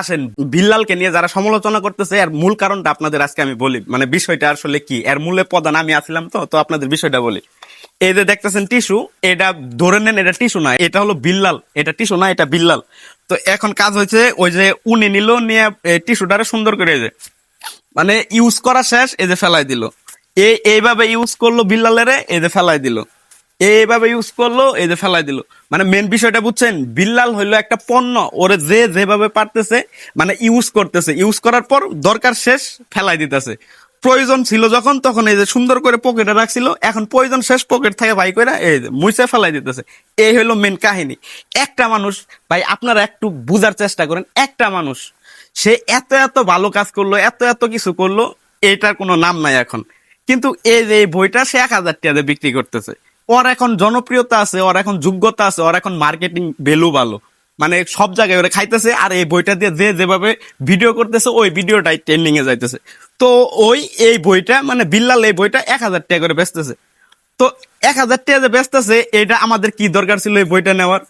আসেন, বিল্লালকে নিয়ে যারা সমালোচনা করতেছে, এর মূল কারণটা আপনাদের আজকে আমি বলি। মানে বিষয়টা আসলে কি? এর মূলে প্রধান আমি আসলাম তো তো আপনাদের বিষয়টা বলি। এই যে দেখতেছেন টিস্যু, এটা ধরে নেন এটা টিস্যু না, এটা হলো বিল্লাল। এটা টিস্যু না, এটা বিল্লাল। তো এখন কাজ হয়েছে, ওই যে উনি নিল, নিয়ে টিস্যুটারে সুন্দর করে যে মানে ইউজ করা শেষ, এই যে ফেলাই দিল। এই এইভাবে ইউজ করল বিল্লালেরে, এই যে ফেলাই দিল। এইভাবে ইউজ করল, এই যে ফেলাই দিল। মানে মেন বিষয়টা বুঝছেন, বিল্লাল হইল একটা পণ্য, ওরে যে যেভাবে পারতেছে মানে ইউজ করতেছে। ইউজ করার পর দরকার শেষ, ফেলাই দিতেছে। প্রয়োজন ছিল যখন, তখন এই যে সুন্দর করে পকেটে রাখছিল, এখন প্রয়োজন শেষ পকেট থেকে ভাই করে এই মুছে ফেলাই দিতেছে। এই হইল মেন কাহিনী। একটা মানুষ, ভাই আপনারা একটু বুঝার চেষ্টা করেন, একটা মানুষ, সে এত এত ভালো কাজ করল, এত এত কিছু করল, এটার কোনো নাম নাই এখন। কিন্তু এই যে বইটা সে এক হাজার টাকা বিক্রি করতেছে। ওর এখন জনপ্রিয়তা আছে, ওর এখন যোগ্যতা আছে, ওর এখন মার্কেটিং ভ্যালু ভালো। মানে সব জায়গায় ওরা খাইতেছে, আর এই বইটা দিয়ে যে যেভাবে ভিডিও করতেছে, ওই ভিডিওটাই ট্রেন্ডিং এ যাইতেছে। তো ওই, এই বইটা মানে বিল্লাল এই বইটা এক হাজার টাকা করে বেচতেছে। তো এক হাজার টাকা যে বেচতেছে, এটা আমাদের কি দরকার ছিল এই বইটা নেওয়ার?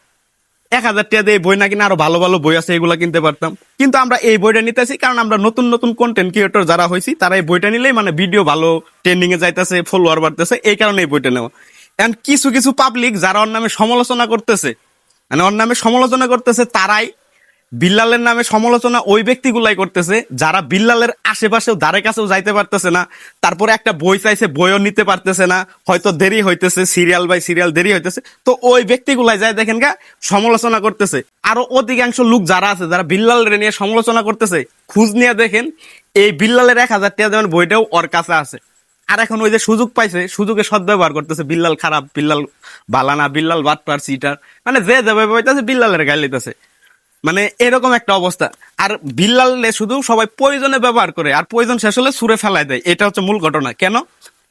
এক হাজার টাকা দিয়ে এই বই না কিনে আরও ভালো ভালো বই আছে, এগুলা কিনতে পারতাম। কিন্তু আমরা এই বইটা নিতেছি, কারণ আমরা নতুন নতুন কন্টেন্ট ক্রিয়েটর যারা হয়েছি তারা এই বইটা নিলেই মানে ভিডিও ভালো ট্রেন্ডিং এ যাইতেছে ফলোয়ার বাড়তেছে, এই কারণে এই বইটা নেওয়া। এন্ড কিছু কিছু পাবলিক যারা ওর নামে সমালোচনা করতেছে মানে ওর নামে সমালোচনা করতেছে তারাই বিল্লালের নামে সমালোচনা ওই ব্যক্তিগুলাই করতেছে, যারা বিল্লালের আশেপাশেও ধারে কাছেও যাইতে পারতেছে না, তারপরে একটা বই চাইছে, বইও নিতে পারতেছে না, হয়তো দেরি হইতেছে সিরিয়াল বাই সিরিয়াল দেরি হইতেছে, তো ওই ব্যক্তিগুলাই যায় দেখেন গা, সমালোচনা করতেছে। আরও অধিকাংশ লোক যারা আছে, যারা বিল্লালের নিয়ে সমালোচনা করতেছে, খুঁজ নিয়ে দেখেন, এই বিল্লালের এক হাজার টাকা দেওয়ার বইটাও ওর কাছে আছে। আর এখন ওই যে সুযোগ পাইছে সুযোগে সদ্ব্যবহার করতেছে, বিল্লাল খারাপ, বিল্লাল বালানা বিল্লাল বাটপার সিটার মানে যে যাবে পাইতেছে, বিল্লালের গায়ে লিতেছে মানে এরকম একটা অবস্থা। আর বিল্লালে শুধু সবাই প্রয়োজনে ব্যবহার করে, আর প্রয়োজন শেষ হলে সুরে ফেলায় দেয়। এটা হচ্ছে মূল ঘটনা। কেন?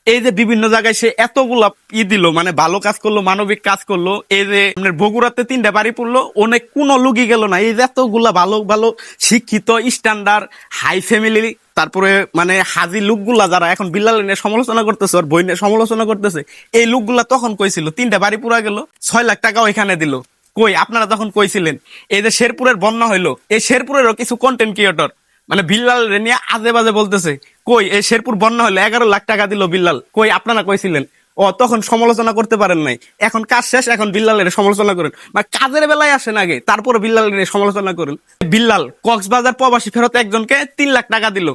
এই যে বিভিন্ন জায়গায় সে এতগুলা ই দিল মানে ভালো কাজ করল, মানবিক কাজ করল, এই যে বগুড়াতে তিনটা বাড়ি পড়ল, অনেক কোনো লুকি গেল না। এই যে এতগুলা ভালো ভালো শিক্ষিত স্ট্যান্ডার্ড হাই ফ্যামিলি তারপরে মানে হাজি লোকগুলা যারা এখন বিল্লাল নিয়ে সমালোচনা করতেছে আর বই নিয়ে সমালোচনা করতেছে, এই লোকগুলা তখন কইছিল, তিনটা বাড়ি পুরা গেল, ছয় লাখ টাকা ওইখানে দিল। কই, আপনারা তখন কইছিলেন, এই যে শেরপুরের বন্যা হইল, এই শেরপুরেরও কিছু কন্টেন্ট ক্রিয়েটর মানে বিল্লাল রে নিয়ে আজে বাজে বলতেছে কই, এই শেরপুর বন্যা হলো এগারো লাখ টাকা দিল বিল্লাল। কই, আপনারা কইছিলেন? ও, তখন সমালোচনা করতে পারেন নাই। এখন কাজ শেষ, এখন বিল্লালের সমালোচনা করেন। মানে কাজের বেলায় আসেন আগে, তারপরে বিল্লালের সমালোচনা করেন। বিল্লাল, কক্সবাজার প্রবাসী ফেরত একজনকে তিন লাখ টাকা দিল।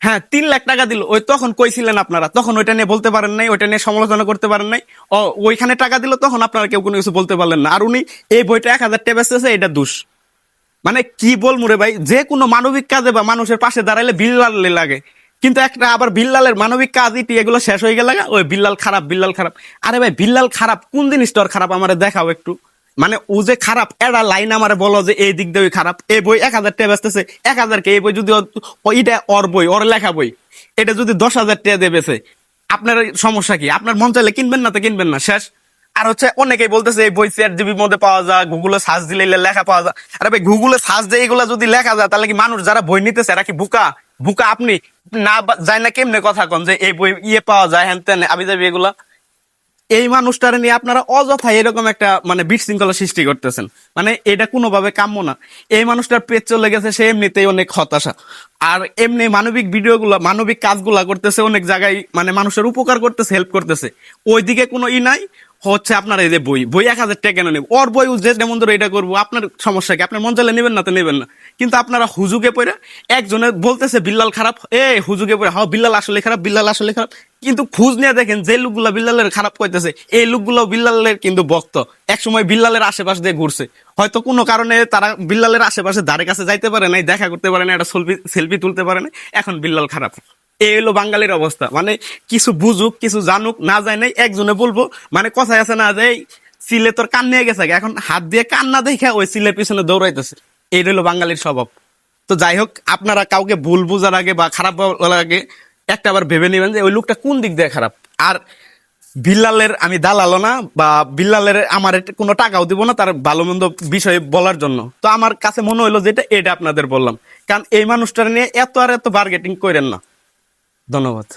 হ্যাঁ তিন লাখ টাকা দিল। ওই তখন কইছিলেন আপনারা, তখন ওইটা নিয়ে বলতে পারেন নাই, ওইটা নিয়ে সমালোচনা করতে পারেন নাই। ও, ওইখানে টাকা দিল, তখন আপনারা কেউ কোনো কিছু বলতে পারলেন না। আর উনি এই বইটা এক হাজার বেচতেছে, এটা দুষ। মানে কি বলব রে ভাই, যে কোনো মানবিক কাজে বা মানুষের পাশে দাঁড়াইলে বিল্লাল লাগে। কিন্তু একটা আবার বিল্লালের মানবিক কাজ ইটি এগুলো শেষ হয়ে গেলে ওই বিল্লাল খারাপ বিল্লাল খারাপ। আরে ভাই, বিল্লাল খারাপ, কোন জিনিসটা ওর খারাপ আমার দেখাও একটু? মানে ও যে খারাপ এটা লাইন আমার বলো যে এই দিক দিয়ে খারাপ, এই বই এক হাজার টাকা বেচতেছে, এক হাজার কে এই বই যদি এটা ওর বই, ওর লেখা বই, এটা যদি দশ হাজার টাকা দিয়ে বেছে আপনার সমস্যা কি? আপনার মন চাইলে কিনবেন না তো কিনবেন না, শেষ। আর হচ্ছে অনেকেই বলতেছে, এই বই চেয়ার জিবির মধ্যে পাওয়া যায় গুগলে সার্চ দিলে লেখা পাওয়া যায়। আরে ভাই গুগলে সার্চ দিয়ে এগুলা যদি লেখা যায়, তাহলে কি মানুষ যারা বই নিতেছে, এরা কি বুকা? বুকা, আপনি না যায় না কেমনে কথা কন যে এই বই ইয়ে পাওয়া যায় হ্যান তেন আবি যাবি এগুলা? এই মানুষটারে নিয়ে আপনারা অযথা এরকম একটা মানে বিশৃঙ্খলা সৃষ্টি করতেছেন। মানে এটা কোনোভাবে কাম্য না। এই মানুষটার পেট চলে গেছে, সে এমনিতেই অনেক হতাশা। আর এমনি মানবিক ভিডিওগুলো, মানবিক কাজগুলা করতেছে, অনেক জায়গায় মানে মানুষের উপকার করতেছে হেল্প করতেছে। ওইদিকে কোনো ই নাই হচ্ছে আপনার এই যে বই বই এক হাজার টাকা কেন নেব? ওর বই যে যেমন ধরো এটা করব, আপনার সমস্যা কি? আপনার মন চাইলে নেবেন না তো নেবেন না। কিন্তু আপনারা হুজুগে পড়ে একজনে বলতেছে, বিল্লাল খারাপ। এ, হুজুগে পড়ে হ্যাঁ বিল্লাল আসলে খারাপ, বিল্লাল আসলে খারাপ। কিন্তু খুঁজ নিয়ে দেখেন, যে লোকগুলা বিল্লালের খারাপ করতেছে এই লোকগুলো বিল্লালের কিন্তু ভক্ত। একসময় বিল্লালের আশেপাশ দিয়ে ঘুরছে। হয়তো কোনো কারণে তারা বিল্লালের আশেপাশে ধারে কাছে যাইতে পারে নাই, দেখা করতে পারে না একটা সেলফি সেলফি তুলতে পারে না এখন বিল্লাল খারাপ। এই হলো বাঙালির অবস্থা। মানে কিছু বুঝুক, কিছু জানুক, না যায় নাই একজনে বলব মানে কথায় আছে না যে সিলে তোর কান নিয়ে গেছে এখন হাত দিয়ে কান না দেখে ওই সিলের পিছনে দৌড়াইতেছে। এই হলো বাঙালির স্বভাব। তো যাই হোক, আপনারা কাউকে ভুল বুঝার আগে বা খারাপ বলার আগে একটা আবার ভেবে নেবেন যে, ওই লোকটা কোন দিক দিয়ে খারাপ? আর বিল্লালের আমি দালালো না, বা বিল্লালের আমার কোনো টাকাও দিব না তার ভালো মন্দ বিষয়ে বলার জন্য। তো আমার কাছে মনে হলো যেটা, এটা আপনাদের বললাম। কারণ এই মানুষটার নিয়ে এত আর এত বার্গেটিং করেন না। ধন্যবাদ।